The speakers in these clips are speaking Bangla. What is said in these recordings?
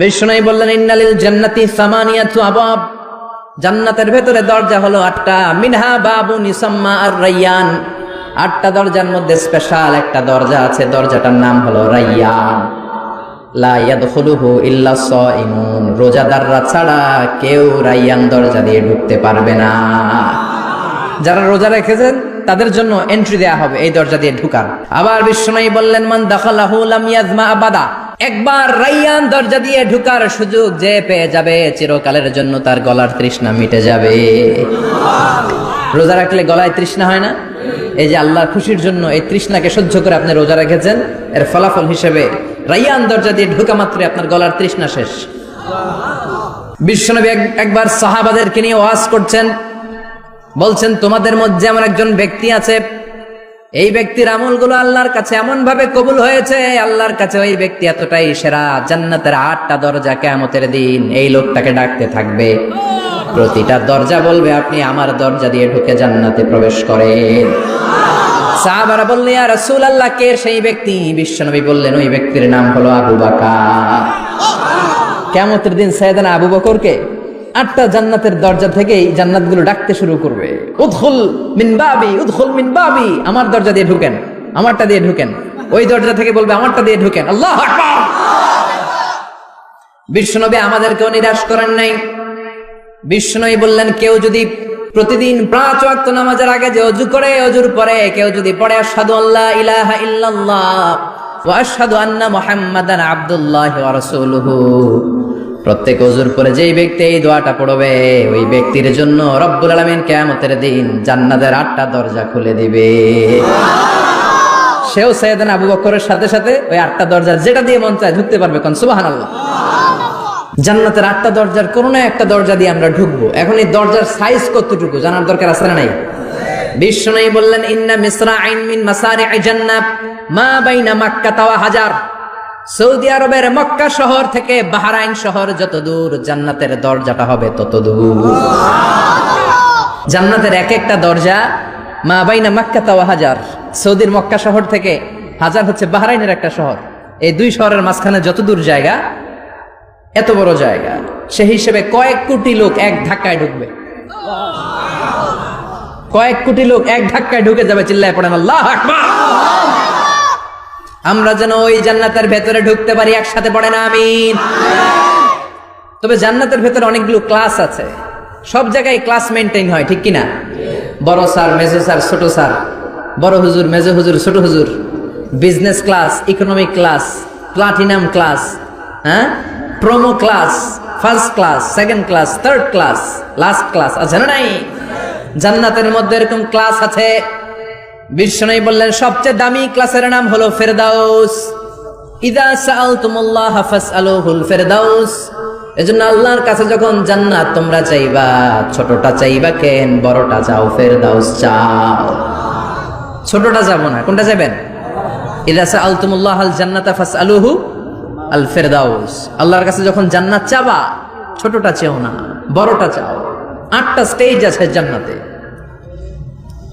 বিষ্ণুই বললেন, ইন্নালিল জান্নাতি সামানিয়াতু আবাব জান্নাতের ভেতরে দরজা হলো আটটা। মিনহা বাবু নিসাম্মা আর রাইয়ান। আটটা দরজার মধ্যে স্পেশাল একটা দরজা আছে। দরজাটার নাম হলো রাইয়ান। লা ইয়াদখুলুহু ইল্লা সাইমুন। রোজাদাররা ছাড়া কেউ রাইয়ান দরজা দিয়ে ঢুকতে পারবে না। যারা রোজা রেখেছেন, তাদের জন্য এন্ট্রি দেয়া হবে এই দরজা দিয়ে ঢুকার। আবার বিশ্বনয়ী বললেন, মান দাখালাহু লাম ইয়াজমা আবাদা। একবার রাইয়ান দরজা দিয়ে ঢুকার সুযোগ যে পেয়ে যাবে, চিরকালের জন্য তার গলার তৃষ্ণা মিটে যাবে। রোজা রাখলে গলায় তৃষ্ণা হয় না? এই যে আল্লাহর খুশির জন্য এই তৃষ্ণাকে সহ্য করে আপনি রোজা রেখেছেন, এর ফলাফল হিসেবে রাইয়ান দরজা দিয়ে ঢুকা মাত্রই আপনার গলার তৃষ্ণা শেষ। বিশ্বনবী এক- একবার সাহাবাদেরকে নিয়ে ওয়াজ করছেন, বলছেন, তোমাদের মধ্যে এমন একজন ব্যক্তি আছে এই ব্যক্তির আমলগুলো আল্লাহর কাছে এমন ভাবে কবুল হয়েছে, আল্লাহর কাছে ওই ব্যক্তি এতটাই সেরা, জান্নাতের আটটা দরজা কেমতের দিন এই লোকটাকে ডাকতে থাকবে। প্রতিটা দরজা বলবে, আপনি আমার দরজা দিয়ে ঢুকে জান্নাতে প্রবেশ করেন। সাহাবারা বললেন ইয়া রাসূল আল্লাহ কে সেই ব্যক্তি? বিশ্বনবী বললেন, ওই ব্যক্তির নাম হলো আবু বাকার কেমতের দিন সৈয়দানা আবু বকরকে আটটা জান্নাতের দরজা থেকেই জান্নাতগুলো ডাকতে শুরু করবে। উদখুল মিন বাবি, উদখুল মিন বাবি। আমার দরজা দিয়ে ঢুকেন, আমারটা দিয়ে ঢুকেন। ওই দরজা থেকে বলবে, আমারটা দিয়ে ঢুকেন। আল্লাহ বিশ্বনবী আমাদেরকেও নিরাশ করেন নাই। বিষ্ণুই বললেন, কেউ যদি প্রতিদিন পাঁচ ওয়াক্ত নামাজের আগে যে অজু করে, অজুর পরে কেউ যদি পড়ে, আশহাদু আল্লাহ ইলাহা ইল্লাল্লাহ আন্না মুহাম্মাদান আবদুল্লাহি ওয়া রাসূলুহু। প্রত্যেক অজুর পরে যেই ব্যক্তি এই দোয়াটা পড়বে, ওই ব্যক্তির জন্য রব্বুল আলামিন কিয়ামতের দিন জান্নাতের আটটা দরজা খুলে দিবে। সেও সৈয়দানা আবু বকরের সাথে সাথে ওই আটটা দরজা যেটা দিয়ে মন চায় ঢুকতে পারবে কোন, সুবহানাল্লাহ। জান্নাতের আটটা দরজার কোনো না একটা দরজা দিয়ে আমরা ঢুকবো। এখন এই দরজার সাইজ কতটুকু জানার দরকার আছে নাই? বিশ্ব বললেন, ইন্না মিসরা আইন মিন মাসারি জান্নাত, মা বাইনা মাক্কা তাওয়া হাজার। সৌদি আরবের মক্কা শহর থেকে বাহারাইন শহর যত দূর, জান্নাতের দরজাটা হবে তত দূর। জান্নাতের এক একটা দরজা মা বাইনা মাক্কা তাওয়া হাজার। সৌদির মক্কা শহর থেকে হাজার হচ্ছে বাহরাইনের একটা শহর। এই দুই শহরের মাঝখানে যত দূর জায়গা, এত বড় জায়গা। সে হিসেবে কয়েক কোটি লোক এক ধাক্কায় ঢুকবে। কয়েক কোটি লোক এক ধাক্কায় ঢুকে যাবে, চিল্লায় পড়েন, আল্লাহ আকবার! আমরা যেন ওই জান্নাতের ভেতরে ঢুকতে পারি, একসাথে পড়ে না আমিন। তবে জান্নাতের ভেতরে অনেকগুলো ক্লাস আছে। সব জায়গায় ক্লাস মেনটেন হয়, ঠিক কিনা? বড় স্যার, মেজো স্যার, ছোট স্যার। বড় হুজুর, মেজো হুজুর, ছোট হুজুর। Business class, economic class, platinum class হ্যাঁ? Promo class, first class, second class, third class, last class, আছে না নাই? জান্নাতের মধ্যে এরকম ক্লাস আছে। বিষ্ণু বললেন, সবচেয়ে দামি ক্লাসের নাম হলো ফেরদাউস। ইদা সাআলতুমুল্লাহ ফাসআলুহুল ফেরদাউস। এজন্য আল্লাহর কাছে যখন জান্নাত তোমরা চাইবা, ছোটটা চাইবা কেন, বড়টা চাও, ফেরদাউস চাও। ছোটটা যাব না, কোনটা যাবেন ইদা সাআলতুমুল্লাহ আল জান্নাতা ফাসআলুহু আল ফেরদাউস। আল্লাহর কাছে যখন জান্নাত চাবা, ছোটটা চেও না, বড়টা চাও। আটটা স্টেজ আছে জান্নাতে।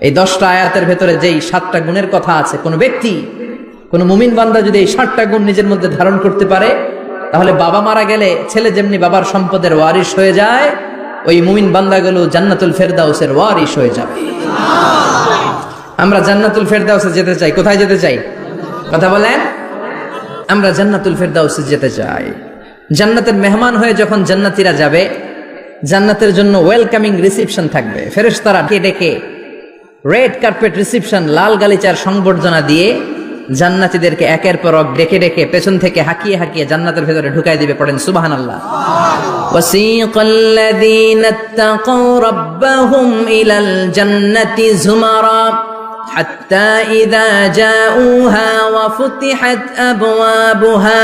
এই দশটা আয়াতের ভেতরে যেই সাতটা গুণের কথা আছে, কোন ব্যক্তি, কোন মুমিন বান্দা যদি এই সাতটা গুণ নিজের মধ্যে ধারণ করতে পারে, তাহলে বাবা মারা গেলে ছেলে যেমনি বাবার সম্পদের ওয়ারিশ হয়ে যায়, ওই মুমিন বান্দাগুলো জান্নাতুল ফেরদাউসের ওয়ারিশ হয়ে যাবে। আমরা জান্নাতুল ফেরদাউসে যেতে চাই, কোথায় যেতে চাই? কথা বলেন। আমরা জান্নাতুল ফেরদাউসে যেতে চাই। জান্নাতের মেহমান হয়ে যখন জান্নাতীরা যাবে, জান্নাতের জন্য ওয়েলকামিং রিসিপশন থাকবে। ফেরেশতারা ডেকে ডেকে রেড কার্পেট রিসিপশন লাল গালিচার সংবর্ধনা দিয়ে জান্নাতীদেরকে একের পর এক ডেকে ডেকে পেছন থেকে হাকিয়ে হাকিয়ে জান্নাতের ভেতরে ঢুকাই দিবে পড়েন সুবাহান আল্লাহ وسيق الذين اتقوا ربهم إلى الجنة زمرا حتى إذا جاءوها وفتحت أبوابها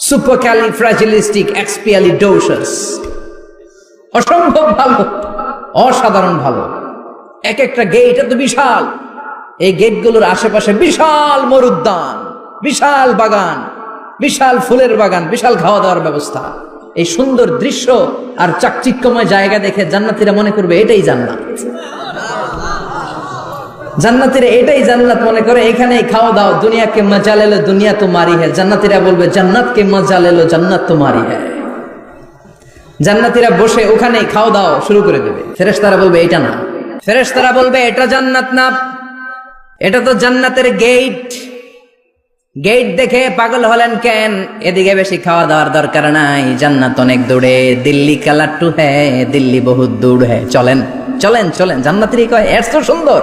supercalifragilisticexpialidocious অসম্ভব ভালো, অসাধারণ ভালো। এক একটা গেট এত বিশাল। এই গেটগুলোর আশেপাশে বিশাল মরুদ্যান, বিশাল বাগান, বিশাল ফুলের বাগান, বিশাল খাওয়া দাওয়ার ব্যবস্থা। এই সুন্দর দৃশ্য আর চাকচিক্যময় জায়গা দেখে জান্নাতিরা মনে করবে এটাই জান্নাত। জান্নাতিরা এটাই জান্নাত মনে করে, এখানেই খাওয়া দাও, দুনিয়াকে মজা লেলো, দুনিয়া তো মারি হ্যাঁ জান্নাতিরা বলবে, জান্নাতকে মজা লেলো, জান্নাত তো মারি হ্যাঁ জান্নাতিরা বসে ওখানেই খাওয়া দাও শুরু করে দেবে। ফেরেশতারা বলবে, এটা না। ফেরেশতারা বলবে, এটা জান্নাত না। এটা তো জান্নাতের গেট। গেট দেখে পাগল হলেন কেন? এদিকে বেশি খাওয়া দাওয়ার দরকার নাই। জান্নাত অনেক দূরে, দিল্লি কালার টু হ্যাঁ দিল্লি বহুত দূর হ্যাঁ চলেন চলেন চলেন। জান্নাতেরই কয়, এত সুন্দর।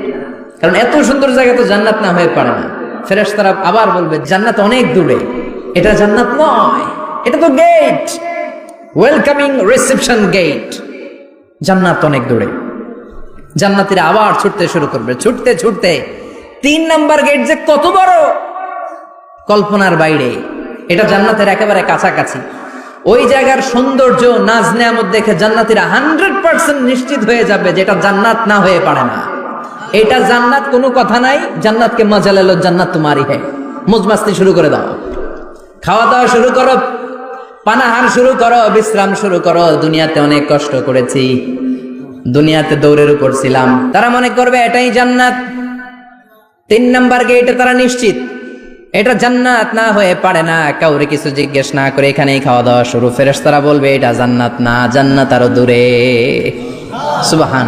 কারণ এত সুন্দর জায়গা তো জান্নাত না হয়ে পারে না। ফেরেশতারা আবার বলবে, জান্নাত অনেক দূরে। এটা জান্নাত নয়। এটা তো গেট ওয়েলকামিং রিসেপশন গেট জান্নাত অনেক দূরে। জান্নাতিরা আবার ছুটতে শুরু করবে। ছুটতে ছুটতে তিন নাম্বার গেট যে কত বড়? কল্পনার বাইরে। এটা জান্নাতের একেবারে কাছাকাছি। ওই জায়গার সৌন্দর্য নাজ নেয়ামত দেখে জান্নাতিরা হান্ড্রেড পার্সেন্ট নিশ্চিত হয়ে যাবে যেটা জান্নাত না হয়ে পারে না। এটা জান্নাত কোনো কথা নাই, জান্নাতকে মজা লেলো জান্নাত তোমারই হ্যাঁ মুজমাস্তি শুরু করে দাও। খাওয়া দাওয়া শুরু করো, পানাহার শুরু করো, বিশ্রাম শুরু করো। দুনিয়াতে অনেক কষ্ট করেছি, দুনিয়াতে দৌড়ের উপর ছিলাম। তারা মনে করবে এটাই জান্নাত। তিন নাম্বার গেটে তারা নিশ্চিত, এটা জান্নাত না হয়ে পারে না। কাউরে কিছু জিজ্ঞেস না করে এখানেই খাওয়া দাওয়া শুরু। ফেরেস তারা বলবে, এটা জান্নাত না, জান্নাত আরও দূরে। সুবাহান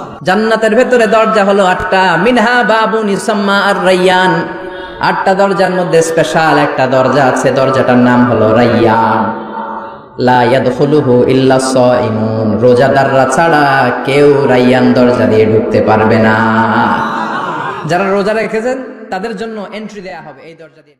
জান্নাতের ভেতরে দরজা হলো আটটা। মিনহা বাবুন ইসাম্মা আর রাইয়ান। আটটা দরজার মধ্যে স্পেশাল একটা দরজা আছে, দরজাটার নাম হলো রাইয়ান। রোজাদাররা ছাড়া কেউ রাইয়ান দরজা দিয়ে ঢুকতে পারবে না। যারা রোজা রেখেছেন, তাদের জন্য এন্ট্রি দেয়া হবে এই দরজা দিয়ে।